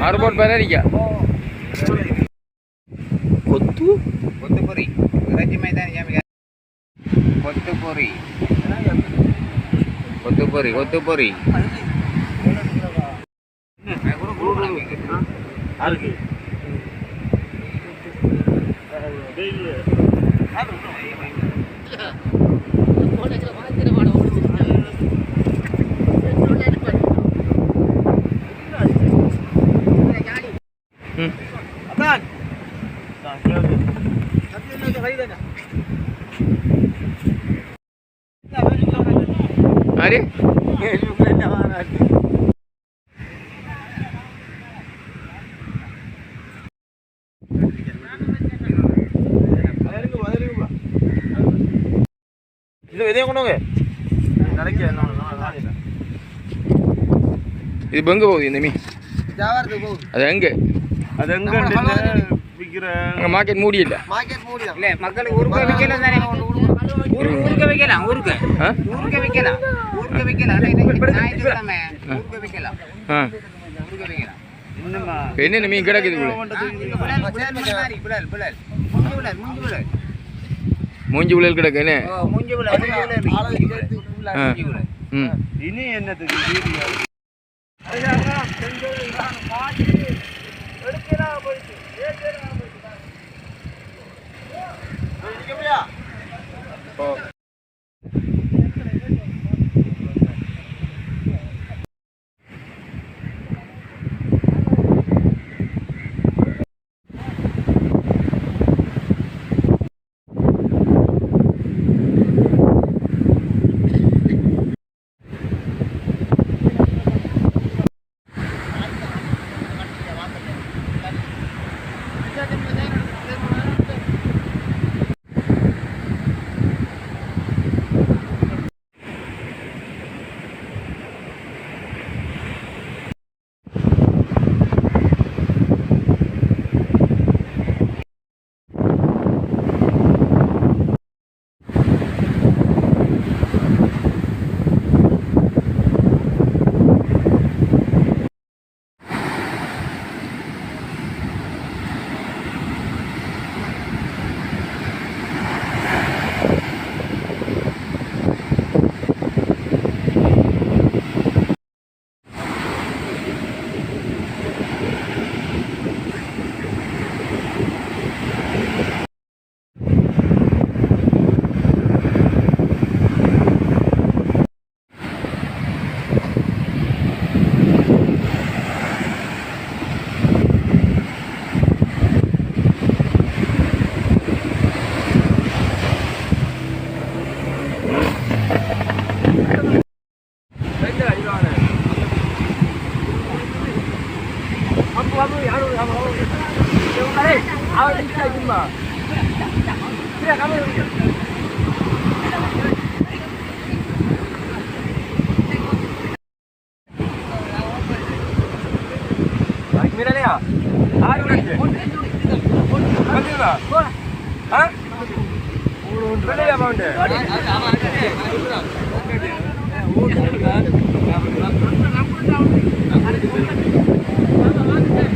arbor berariga கொத்து கொத்துபுரி விராஜி மைதான கொத்துபுரி கொத்துபுரி கொத்துபுரி அதுக்கு ആര് இது விதைய கொண்டு வாங்க இது பெங்க போகுது இந்த மீன் அது எங்க அது எங்க விற்கிற அங்கே மார்க்கெட் மூடி இல்லை இல்ல மக்களுக்கு உருக்க வைக்கலாம் ஊருக்கு ஊருக்க வைக்கலாம் ஊருக்கு ஊருக்க வைக்கலாம் ஊருக்க வைக்கலாம் இப்போ என்னென்ன மீன் கிடக்குது முஞ்சு உள்ள கிடக்கு என்ன? ஓ முஞ்சு బాగుంటాయి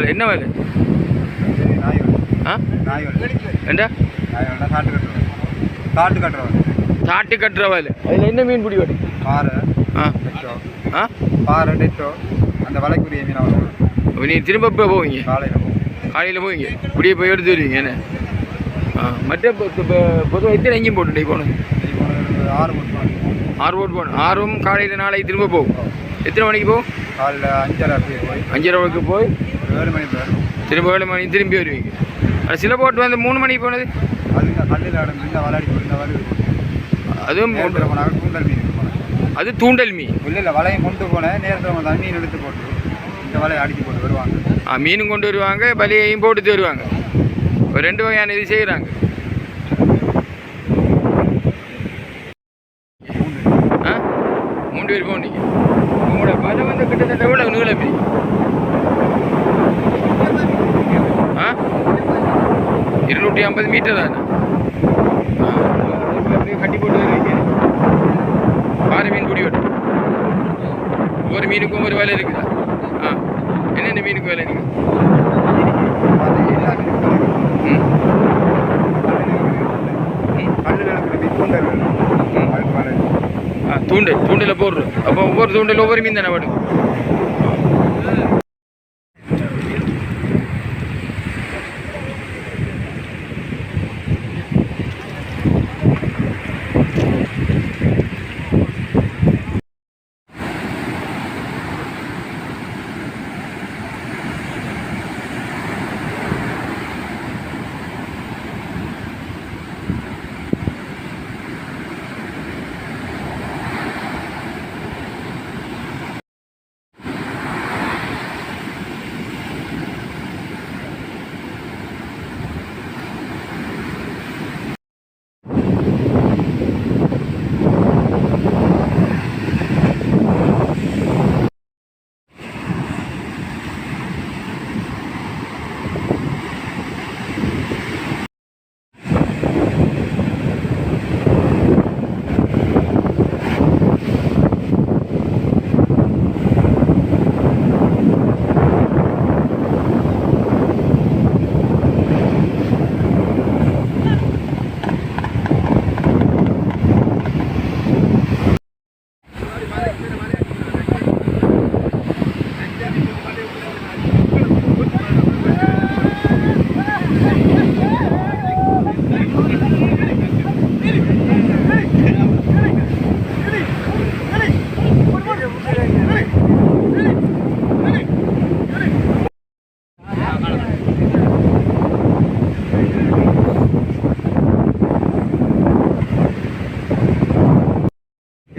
வேலை என்ன வேலை. ஆ? வேலை, காட்டு கட்டுறவன். காட்டு கட்டுறவன். தாட்டு கட்டுற வேலை. அதில் என்ன மீன் பிடி வேலை பாறை ஆ? ஆ? பாறை டெட்டோ அந்த வலைக்குரிய மீன் அவ்வளோ நீ திரும்ப எப்போ போவீங்க? காலையில் காலையில் போவீங்க? இப்படியே போய் எடுத்து வருவீங்க என்ன? ஆ மற்ற இப்போ இப்போ பொதுவாக எத்தனை எங்கேயும் போட்டு போகணும்? ஆறு மணி போனோம் ஆறு போட்டு போகணும். ஆறும் காலையில் நாளைக்கு திரும்ப போகும். எத்தனை மணிக்கு போகும்? காலையில் அஞ்சரை போய். அஞ்சரை மணிக்கு போய் திரும்ப ஏழு மணி திரும்பி வருவீங்க. அது சில போட்டு வந்து மூணு மணிக்கு போனது. அதுவும் கூந்தல் மீன் அது தூண்டல் மீன். இல்லை இல்லை வலையும் கொண்டு போனேன் நேரத்தில் வந்தாங்க மீன் எடுத்து போட்டு இந்த வலையை அடிச்சு போட்டு வருவாங்க. ஆ மீனும் கொண்டு வருவாங்க பலியையும் போட்டு வருவாங்க. ஒரு ரெண்டு வகையான இது செய்கிறாங்க ஆ மூணு பேர் போனீங்க உங்களோட பலம் வந்து கிட்டத்தட்ட எவ்வளோ நீளம் மீன் ஆ இருநூற்றி ஐம்பது மீட்டர் தானே ஆ, அதுக்குள்ள அப்படியே கட்டி போட்டு வருவீங்க பாறை மீன் குடி வெட்டும் ஒவ்வொரு மீனுக்கும் ஒரு வேலை இருக்குதா. ஆ என்னென்ன மீனுக்கு வேலை இருக்குது? தூண்டல் தூண்டில் போடுறோம் அப்போ ஒவ்வொரு தூண்டில் ஒவ்வொரு மீன் தானே வேணும்?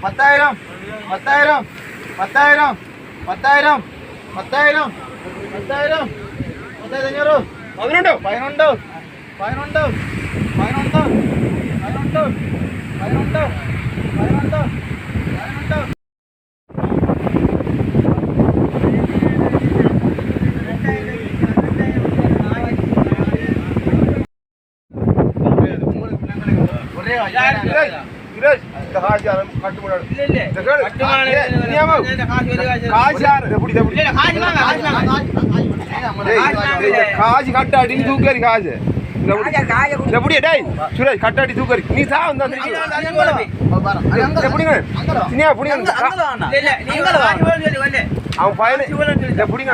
பத்தாயிரம் பத்தாயிரம் பத்தாயிரம் பத்தாயிரம் பத்தாயிரம் பத்தாயிரம் பத்தாயிரம் தஞ்சாரோ பதினொன்று பதினொன்று பதினொன்று பதினொன்று பதினொன்று பதினொன்று பதினொன்று பதினொன்று ஒரே காசு கட்டாடி தூக்கறி காசு எப்படி டேய் சுரேஷ் கட்டாடி தூக்கறி நீ சா வந்தா எப்படிங்க புடிங்க. அவன் பையனு எப்படிங்க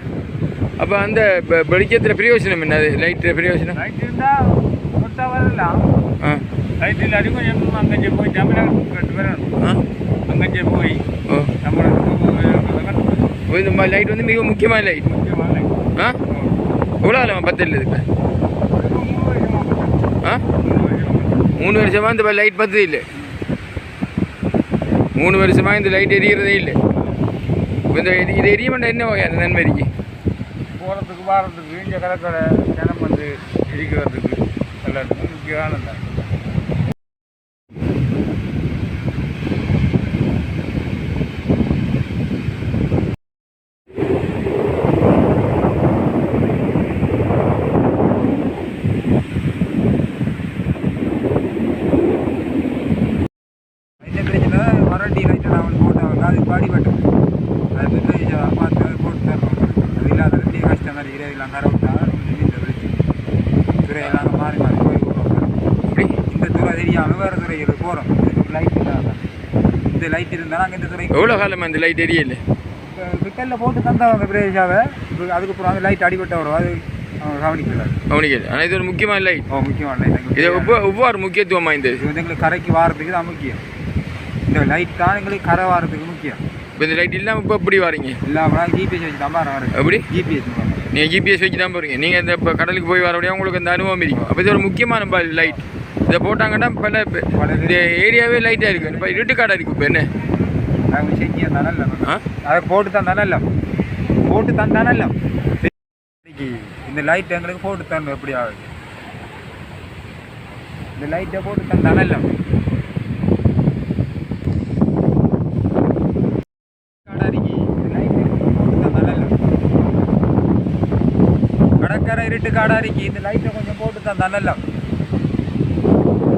அப்போ அந்த வெளிச்சத்தில் பிரயோஜனம் என்னது? லைட்டில் பிரயோஜனம் லைட் இருந்தா கொட்டா வரலாம் ஆ. லைட் இல்லாட்டி கொஞ்சம் அங்கே போய் தமிழ்நாடு வரணும் ஆ. அங்கே போய் ஓ, இந்த மாதிரி லைட் வந்து மிக முக்கியமான லைட் ஆ? எவ்வளோ ஆகலாம் பத்தில் இதுக்கு? ஆ? மூணு வருஷமாக இந்த லைட் பத்தது இல்லை. மூணு வருஷமாக இந்த லைட் எரியறதே இல்லை. இந்த இது எரிய மாட்டா என்ன வகையான நன்மைக்கு போகிறதுக்கு வாரத்துக்கு இங்கே கடற்கரை ஜனம் வந்து இருக்கிறதுக்கு எல்லாத்துக்கும் முக்கியமான தான் லைட்டை பிரச்சனை வரண்டி லைட்டை நான் வந்து போட்டவங்க அது பாடிப்பட்டேன் அது வந்து பார்த்து போட்டு தரணும் அது இல்லாத ரெண்டே கஷ்டம் மாதிரி இரவெல்லாம் கரை விட்டா இந்த விழிச்சு துறையெல்லாம் மாறி மாறி போய் விடுவாங்க அப்படி இந்த துறை தெரியாமல் வேறு துறையில் போகிறோம் லைட் இல்லாத இந்த லைட் இருந்தால் நாங்கள் இந்த துறை எவ்வளோ காலமாக இந்த லைட் எரியல விக்கல்ல போட்டு தந்தாங்க பிரதேஷாவை. அதுக்கப்புறம் அந்த லைட் அடிபட்ட வரும். அது கவனிக்கல. கவனிக்கல. ஆனால் இது ஒரு முக்கியமான லைட் ஓ முக்கியமான லைட் இது ஒவ்வொரு முக்கியத்துவம் வாய்ந்தது. இது எங்களுக்கு கரைக்கு வாரத்துக்கு தான் முக்கியம். இந்த லைட் தான் எங்களுக்கு கரை வாரத்துக்கு முக்கியம். இப்போ இந்த லைட் இல்லாமல் இப்போ எப்படி வரீங்க? இல்லாமல் ஜிபிஎஸ் வச்சு தான் வர எப்படி? ஜிபிஎஸ் நீங்கள் ஜிபிஎஸ் வச்சு தான் போகிறீங்க நீங்கள் இந்த இப்போ கடலுக்கு போய் வரபடியா உங்களுக்கு இந்த அனுபவம் இருக்கும். அப்போ இது ஒரு முக்கியமான லைட் இதை போட்டாங்கன்னா பல இந்த ஏரியாவே லைட்டாக இருக்குது இப்போ இருட்டு காடாக இருக்குது இப்போ என்ன? அவங்க செஞ்சு தந்தனல்ல ஆ? அதை போட்டு தந்தனல்ல போட்டு தந்தனல்ல இந்த லைட் எங்களுக்கு போட்டு தரணும். எப்படி ஆகுது? இந்த லைட்டை போட்டு போட்டு தந்தனல்ல கடற்கரை இருட்டு காடாரிக்கு இந்த லைட்டை கொஞ்சம் போட்டு தந்தானல்ல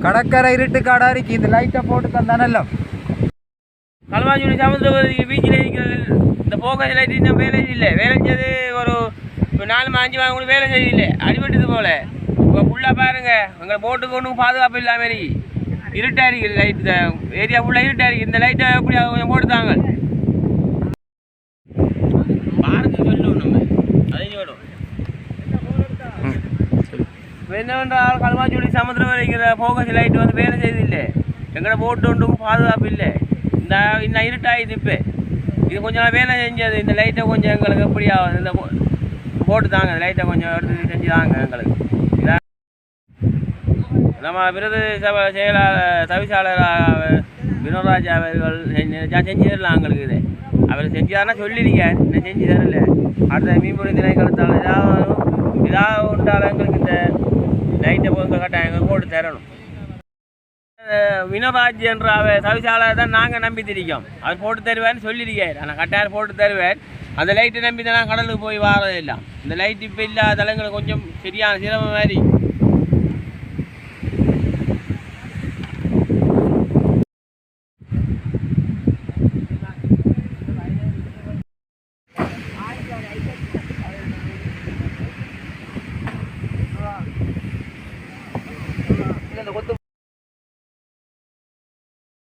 கடற்கரை இருட்டு காடாரிக்கு இந்த லைட்டை போட்டு தந்தானல்ல களுவாஞ்சுடி சமுத்திரபுரத்துக்கு பீச்சில் இருக்கிறது இந்த போக்கஸ் லைட் இன்னும் வேலை இல்லை வேலை செஞ்சது ஒரு நாலு அஞ்சு மாதம் கூட வேலை செய்யல அடிபட்டது போல இப்போ ஃபுல்லாக பாருங்கள் எங்கள் போட்டுக்கு ஒன்றும் பாதுகாப்பு இல்லாமல் இருக்கு இருட்டாக இருக்குது லைட்டு ஏரியா ஃபுல்லாக இருட்டாக இருக்குது இந்த லைட்டை எப்படி கொஞ்சம் போட்டுத்தாங்க பாருங்க சொல்லணும் நம்ம அதையும் வேணும் இப்போ என்னவென்றால் களுவாஞ்சுடி சமுத்திரம் வரைக்கிற ஃபோக்கஸ் லைட் வந்து வேலை செய்யதில்லை எங்களோட போட்டு ஒன்றும் பாதுகாப்பு இல்லை. இந்த இன்னும் இருட்டாயிது இப்போ இது கொஞ்சம் நாள் வேலை செஞ்சது. இந்த லைட்டை கொஞ்சம் எங்களுக்கு எப்படி ஆகுது? இந்த போ- போட்டு தாங்க. இந்த லைட்டை கொஞ்சம் எடுத்து செஞ்சு தாங்க எங்களுக்கு. நம்ம விருது சபை செயலாளர் தவிசாளர் வினோராஜ் அவர்கள் செஞ்சு செஞ்சு தரலாம் எங்களுக்கு இது. அவர் செஞ்சாருன்னா சொல்லிடுங்க. இன்னும் செஞ்சு தரல அடுத்த மீன்பிடி திணைக்களத்தால் ஏதாவது ஏதாவது உண்டால் எங்களுக்கு இந்த லைட்டை போங்க கட்டாயம் போட்டு தரணும் வினராஜ் என்ற அவர் தவிசாளர் தான் நாங்கள் நம்பி திரிக்கோம் அவர் போட்டு தருவார்னு சொல்லியிருக்கார் ஆனால் கட்டாயம் போட்டு தருவார் அந்த லைட்டை நம்பி தான் கடலுக்கு போய் வாரதில்லை இந்த லைட் இப்போ இல்லாத எங்களுக்கு கொஞ்சம் சரியான சிரமம் மாதிரி